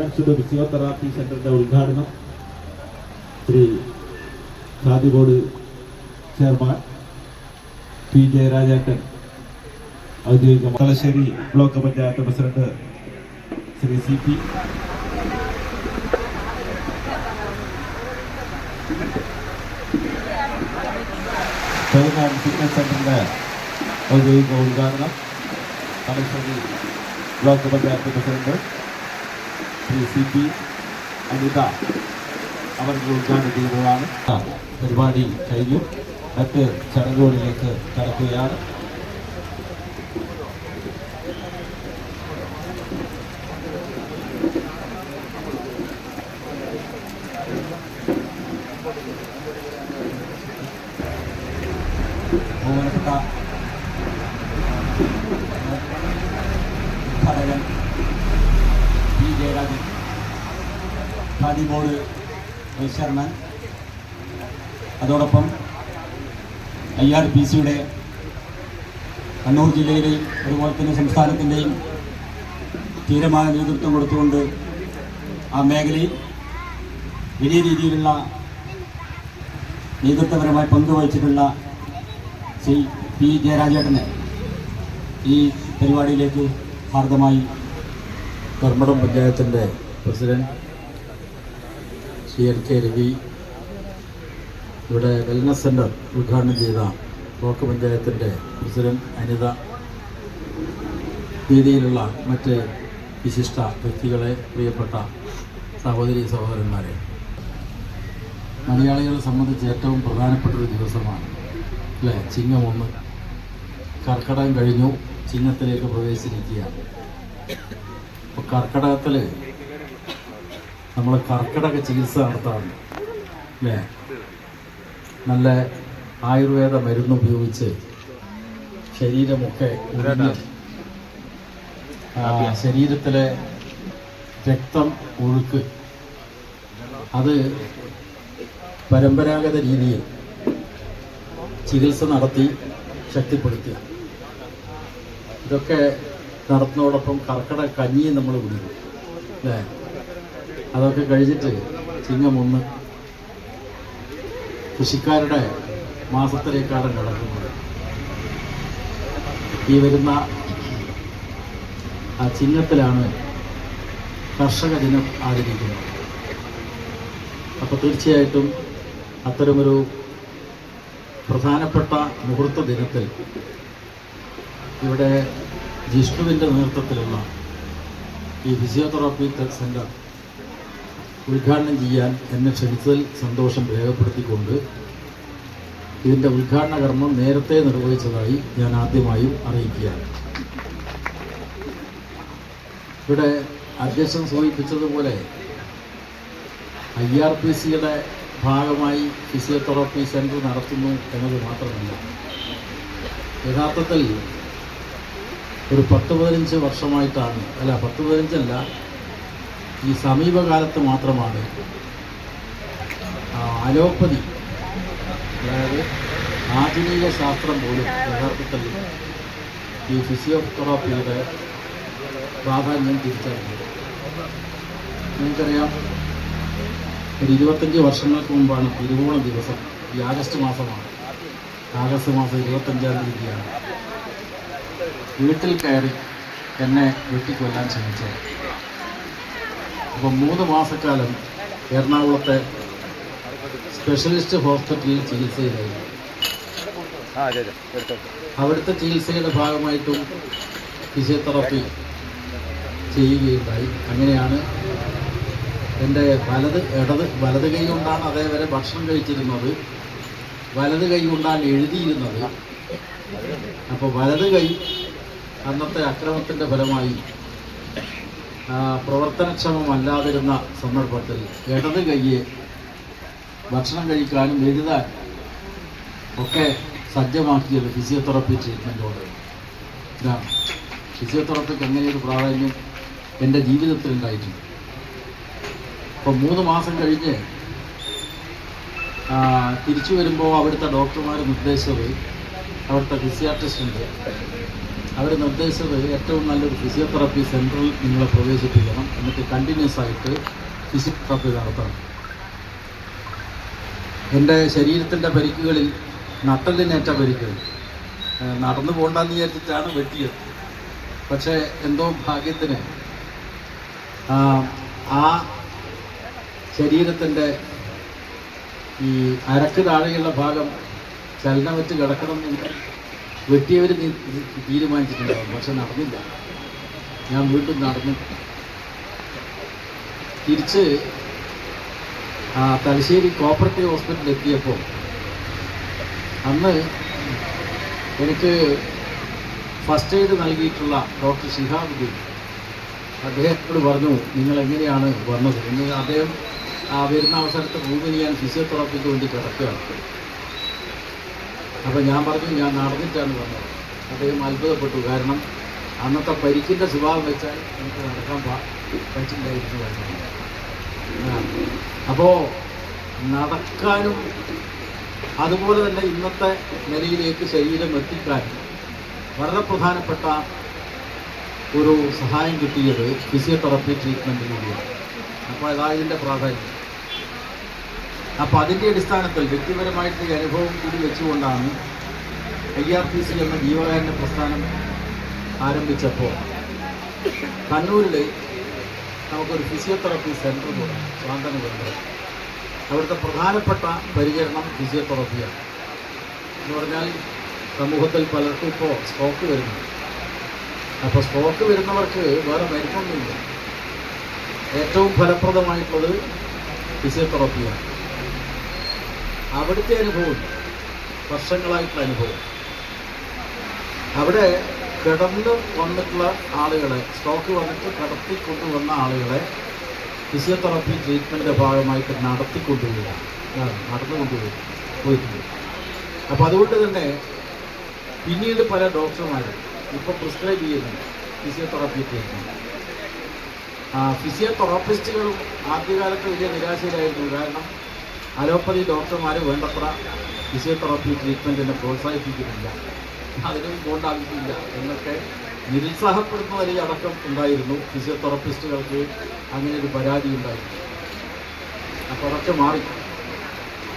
Advanced physiotherapy സെന്ററിന്റെ ഉദ്ഘാടനം Shri khadi board chairman P ജയരാജേട്ടൻ ഔദ്യോഗിക Mangalassery block panchayat president Shri C P. Tamil Nadu fitness സെന്ററിന്റെ ഔദ്യോഗിക ഉദ്ഘാടനം Thalassery block panchayat president Shri C P Anitha അവർക്ക് ഉദ്ഘാടനം ചെയ്തതാണ് പരിപാടി കഴിഞ്ഞു. മറ്റ് ചടങ്ങുകളിലേക്ക് കടക്കുകയാണ്. Khadi board vice chairman. അതോടൊപ്പം ഐ ആർ പി സിയുടെ കണ്ണൂർ ജില്ലയിലെയും അതുപോലെ തന്നെ സംസ്ഥാനത്തിന്റെയും ധീരമായ നേതൃത്വം കൊടുത്തുകൊണ്ട് ആ മേഖലയിൽ വലിയ രീതിയിലുള്ള നേതൃത്വപരമായി പങ്കുവഹിച്ചിട്ടുള്ള ശ്രീ പി ജയരാജേട്ടനെ ഈ പരിപാടിയിലേക്ക് ഹാർദമായി ധർമ്മടം പഞ്ചായത്തിന്റെ president Shri L K Ravi ഇവിടെ വെൽനസ് സെന്റർ ഉദ്ഘാടനം ചെയ്ത ബ്ലോക്ക് പഞ്ചായത്തിന്റെ പ്രസിഡന്റ് അനിത രീതിയിലുള്ള മറ്റ് വിശിഷ്ട വ്യക്തികളെ പ്രിയപ്പെട്ട സഹോദരി സഹോദരന്മാരെ മലയാളികളെ സംബന്ധിച്ച് ഏറ്റവും പ്രധാനപ്പെട്ട ഒരു ദിവസമാണ്. അല്ലേ? ചിങ്ങം ഒന്ന്. കർക്കിടകം കഴിഞ്ഞു ചിങ്ങത്തിലേക്ക് പ്രവേശിച്ചിരിക്കുകയാണ്. അപ്പോൾ കർക്കിടകത്തിൽ നമ്മൾ കർക്കിടക ചികിത്സ നടത്താറുണ്ട്. അല്ലേ നല്ല ആയുർവേദ മരുന്ന് ഉപയോഗിച്ച് ശരീരമൊക്കെ ശരീരത്തിലെ രക്തം ഒഴുക്ക്. അത് പരമ്പരാഗത രീതിയിൽ ചികിത്സ നടത്തി ശക്തിപ്പെടുത്തുക ഇതൊക്കെ നടത്തുന്നതോടൊപ്പം കർക്കിടക കഞ്ഞിയും നമ്മൾ കുടിക്കും. അല്ലേ അതൊക്കെ കഴിച്ചിട്ട് ചിങ്ങം ഒന്ന് കൃഷിക്കാരുടെ മാസത്തിലേക്കാണ് കിടക്കുന്നത് ഈ വരുന്ന ആ ചിങ്ങത്തിലാണ് കർഷക ദിനം ആചരിക്കുന്നത്. അപ്പോൾ തീർച്ചയായിട്ടും അത്തരമൊരു പ്രധാനപ്പെട്ട മുഹൂർത്ത ദിനത്തിൽ ഇവിടെ ജിഷ്ണുവിന്റെ നേതൃത്വത്തിലുള്ള ഈ ഫിസിയോതെറാപ്പി സെന്റർ ഉദ്ഘാടനം ചെയ്യാൻ എന്നെ ക്ഷണിച്ചതിൽ സന്തോഷം രേഖപ്പെടുത്തിക്കൊണ്ട് ഇതിന്റെ ഉദ്ഘാടന കർമ്മം നേരത്തെ നിർവഹിച്ചതായി ഞാൻ ആദ്യമായും അറിയിക്കുകയാണ്. ഇവിടെ അധ്യക്ഷൻ സൂചിപ്പിച്ചതുപോലെ ഐ ആർ പി സിയുടെ ഭാഗമായി ഫിസിയോതെറാപ്പി സെന്റർ നടത്തുന്നു എന്നത് മാത്രമല്ല യഥാർത്ഥത്തിൽ ഒരു പത്ത് പതിനഞ്ച് വർഷമായിട്ടാണ് അല്ല പത്ത് പതിനഞ്ചല്ല ഈ സമീപകാലത്ത് മാത്രമാണ് അലോപ്പതി അതായത് ആധുനിക ശാസ്ത്രം പോലും യഥാർത്ഥത്തിൽ ഈ ഫിസിയോതെറാപ്പിയുടെ പ്രാധാന്യം തിരിച്ചറിഞ്ഞത്. നിങ്ങൾക്കറിയാം ഒരു ഇരുപത്തഞ്ച് വർഷങ്ങൾക്ക് മുമ്പാണ് തിരുവോണ ദിവസം ഈ ആഗസ്റ്റ് മാസമാണ്. ആഗസ്റ്റ് മാസം ഇരുപത്തഞ്ചാം തീയതിയാണ്. വീട്ടിൽ കയറി എന്നെ വെട്ടിക്കൊല്ലാൻ ശ്രമിച്ചത്. അപ്പം മൂന്ന് മാസക്കാലം എറണാകുളത്തെ സ്പെഷ്യലിസ്റ്റ് ഹോസ്പിറ്റലിൽ ചികിത്സയിലായിരുന്നു. അവിടുത്തെ ചികിത്സയുടെ ഭാഗമായിട്ടും ഫിസിയോതെറാപ്പി ചെയ്യുകയുണ്ടായി. അങ്ങനെയാണ് എന്റെ വലത് ഇടത് വലത് കൈ കൊണ്ടാണ് അതേവരെ ഭക്ഷണം കഴിച്ചിരുന്നത്. വലത് കൈ കൊണ്ടാണ് എഴുതിയിരുന്നത്. അപ്പോൾ വലത് കൈ അന്നത്തെ അക്രമത്തിന്റെ ഫലമായി പ്രവർത്തനക്ഷമമല്ലാതിരുന്ന സന്ദർഭത്തിൽ ഇടത് കൈയെ ഭക്ഷണം കഴിക്കാനും എഴുതാൻ ഒക്കെ സജ്ജമാക്കിയത് ഫിസിയോതെറപ്പി ട്രീറ്റ്മെന്റോട് ഇതാണ്. ഫിസിയോതെറപ്പിക്ക് എങ്ങനെയൊരു പ്രാധാന്യം എന്റെ ജീവിതത്തിൽ ഉണ്ടായിട്ടുണ്ട് അപ്പോൾ മൂന്ന് മാസം കഴിഞ്ഞ് തിരിച്ചു വരുമ്പോൾ അവിടുത്തെ ഡോക്ടർമാർ നിർദ്ദേശിച്ചത് അവിടുത്തെ ഫിസിയാട്രിസ്റ്റ് ഉണ്ട്. അവർ നിർദ്ദേശിച്ചത് ഏറ്റവും നല്ലൊരു ഫിസിയോതെറാപ്പി സെന്ററിൽ നിങ്ങളെ പ്രവേശിപ്പിക്കണം. എന്നിട്ട് കണ്ടിന്യൂസ് ആയിട്ട് ഫിസിയോതെറാപ്പി നടത്തണം. എന്റെ ശരീരത്തിന്റെ പരിക്കുകളിൽ നട്ടലിനേറ്റ പരിക്കുകൾ. നടന്നു പോകണ്ടെന്ന് വിചാരിച്ചിട്ടാണ് വെട്ടിയത്. പക്ഷേ എന്തോ ഭാഗ്യത്തിന് ആ, ആ ശരീരത്തിന്റെ ഈ അരക്ക് താഴെയുള്ള ഭാഗം ചലനമറ്റ് കിടക്കണം എന്ന് വെട്ടിയവർ തീരുമാനിച്ചിട്ടുണ്ടാവും. പക്ഷെ നടന്നില്ല. ഞാൻ വീണ്ടും നടന്നു തിരിച്ച് ആ തലശ്ശേരി കോപ്പറേറ്റീവ് ഹോസ്പിറ്റലിൽ എത്തിയപ്പോൾ അന്ന് എനിക്ക് ഫസ്റ്റ് എയ്ഡ് നൽകിയിട്ടുള്ള ഡോക്ടർ ഷിഹാബുദ്ദീൻ അദ്ദേഹത്തോട് പറഞ്ഞു നിങ്ങൾ എങ്ങനെയാണ് വന്നത്? എന്ന് അദ്ദേഹം വരുന്ന അവസരത്തെ റൂമിൽ ഞാൻ ഫിസിയോതെറാപ്പിക്ക് വേണ്ടി കിടക്കുകയാണ്. അപ്പോൾ ഞാൻ പറഞ്ഞു ഞാൻ നടന്നിട്ടാണ് വന്നത്. അദ്ദേഹം അത്ഭുതപ്പെട്ടു. കാരണം അന്നത്തെ പരിക്കിന്റെ സ്വഭാവം വെച്ചാൽ എനിക്ക് നടക്കാൻ പറ്റില്ലായിരുന്നു അപ്പോൾ നടക്കാനും അതുപോലെ തന്നെ ഇന്നത്തെ നിലയിലേക്ക് ശരീരം എത്തിക്കാനും വളരെ പ്രധാനപ്പെട്ട ഒരു സഹായം കിട്ടിയത് ഫിസിയോതെറപ്പി ട്രീറ്റ്മെന്റിലൂടെയാണ് അപ്പോൾ അതാ ഇതിന്റെ പ്രാധാന്യം. അപ്പോൾ അതിന്റെ അടിസ്ഥാനത്തിൽ വ്യക്തിപരമായിട്ട് ഈ അനുഭവം കൂടി വെച്ചുകൊണ്ടാണ് ഐ ആർ പി സി എന്ന ജീവകാരുണ്യ പ്രസ്ഥാനം ആരംഭിച്ചപ്പോൾ കണ്ണൂരിൽ നമുക്കൊരു ഫിസിയോതെറാപ്പി സെന്റർ തുടങ്ങി കേന്ദ്രം. അവിടുത്തെ പ്രധാനപ്പെട്ട പരിചരണം ഫിസിയോതെറാപ്പിയാണ്. എന്ന് പറഞ്ഞാൽ സമൂഹത്തിൽ പലർക്കും ഇപ്പോൾ സ്ട്രോക്ക് വരുന്നു. അപ്പോൾ സ്ട്രോക്ക് വരുന്നവർക്ക് വേറെ മരുന്നൊന്നുമില്ല. ഏറ്റവും ഫലപ്രദമായിട്ടുള്ളത് ഫിസിയോതെറാപ്പിയാണ്. അവിടുത്തെ അനുഭവം വർഷങ്ങളായിട്ടുള്ള അനുഭവം. അവിടെ കിടന്ന് വന്നിട്ടുള്ള ആളുകളെ സ്ട്രോക്ക് വന്നിട്ട് കടത്തി കൊണ്ടുവന്ന ആളുകളെ ഫിസിയോതെറാപ്പി ട്രീറ്റ്മെന്റിന്റെ ഭാഗമായിട്ട് നടത്തിക്കൊണ്ടുപോവുക നടന്നു കൊണ്ടുപോയി പോയിട്ടുണ്ട്. അപ്പോൾ അതുകൊണ്ട് തന്നെ പിന്നീട് പല ഡോക്ടർമാരും ഇപ്പോൾ പ്രിസ്ക്രൈബ് ചെയ്യുന്നുണ്ട് ഫിസിയോതെറാപ്പി ട്രീറ്റ്മെന്റ് ഫിസിയോതെറാപ്പിസ്റ്റുകളും ആദ്യകാലത്ത് വലിയ നിരാശയിലായിരുന്നു. കാരണം അലോപ്പതി ഡോക്ടർമാർ വേണ്ടത്ര ഫിസിയോതെറാപ്പി ട്രീറ്റ്മെന്റിനെ പ്രോത്സാഹിപ്പിക്കുന്നില്ല. അതിനും ആവശ്യമില്ല എന്നൊക്കെ നിരുത്സാഹപ്പെടുന്ന വലിയ അടക്കം ഉണ്ടായിരുന്നു ഫിസിയോതെറാപ്പിസ്റ്റുകൾക്ക് അങ്ങനെ ഒരു പരാതി ഉണ്ടായിരുന്നു. അപ്പോൾ അതൊക്കെ മാറി.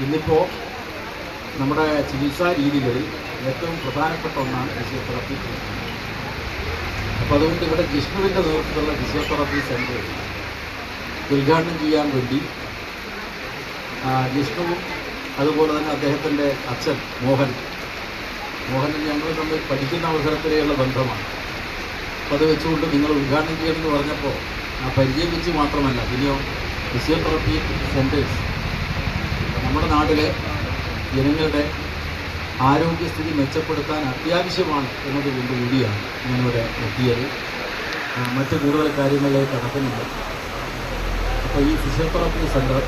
ഇന്നിപ്പോൾ നമ്മുടെ ചികിത്സാ രീതികളിൽ ഏറ്റവും പ്രധാനപ്പെട്ട ഒന്നാണ് ഫിസിയോതെറാപ്പി അപ്പോൾ അതുകൊണ്ട് ഇവിടെ ജിഷ്ണുവിന്റെ നേതൃത്വത്തിലുള്ള ഫിസിയോതെറാപ്പി സെന്റർ ഉദ്ഘാടനം ചെയ്യാൻ വേണ്ടി ജിഷ്ണുവും അതുപോലെ തന്നെ അദ്ദേഹത്തിന്റെ അച്ഛൻ മോഹൻ. മോഹനും ഞങ്ങൾ തമ്മിൽ പഠിക്കുന്ന അവസരത്തിലെയുള്ള ബന്ധമാണ്. അപ്പോൾ അത് വെച്ചുകൊണ്ട് നിങ്ങൾ ഉദ്ഘാടനം ചെയ്യണമെന്ന് പറഞ്ഞപ്പോൾ ആ പരിചയം വെച്ച് മാത്രമല്ല പിന്നെയോ ഫിസിയോതെറപ്പി സെന്റേഴ്സ് നമ്മുടെ നാട്ടിലെ ജനങ്ങളുടെ ആരോഗ്യസ്ഥിതി മെച്ചപ്പെടുത്താൻ അത്യാവശ്യമാണ് എന്നതുകൊണ്ട് കൂടിയാണ് ഞാനിവിടെ എത്തിയത്. മറ്റ് കൂടുതൽ കാര്യങ്ങളിലേക്ക് കടക്കുന്നുണ്ട്. അപ്പോൾ ഈ ഫിസിയോതെറാപ്പി സെന്റർ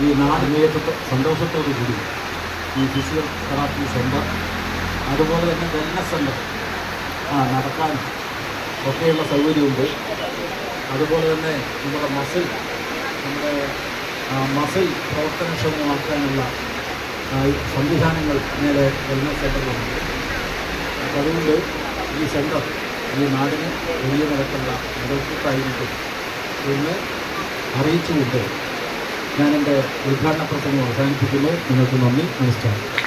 ഈ നാടിനേറ്റത്തെ സന്തോഷത്തോടു കൂടി ഈ ഫിസിയോതെറാപ്പി സെന്റർ അതുപോലെ തന്നെ വെൽനസ് സെന്റർ ആ നടക്കാൻ ഒക്കെയുള്ള സൗകര്യമുണ്ട്. അതുപോലെ തന്നെ നമ്മുടെ മസിൽ നമ്മുടെ മസിൽ പ്രവർത്തനക്ഷമമാക്കാനുള്ള സംവിധാനങ്ങൾ മേലെ വെൽനസ് സെന്ററിലുണ്ട് അപ്പോൾ അതുകൊണ്ട് ഈ സെന്റർ ഈ നാടിന് വലിയ നിരക്കുള്ള മുതൽക്കൂട്ടായിരിക്കും എന്ന് അറിയിച്ചുകൊണ്ട് ഞാൻ എന്റെ ഉദ്ഘാടന പ്രസംഗം അവസാനിപ്പിക്കുന്നു. നിങ്ങൾക്ക് നന്ദി. നമസ്കാരം.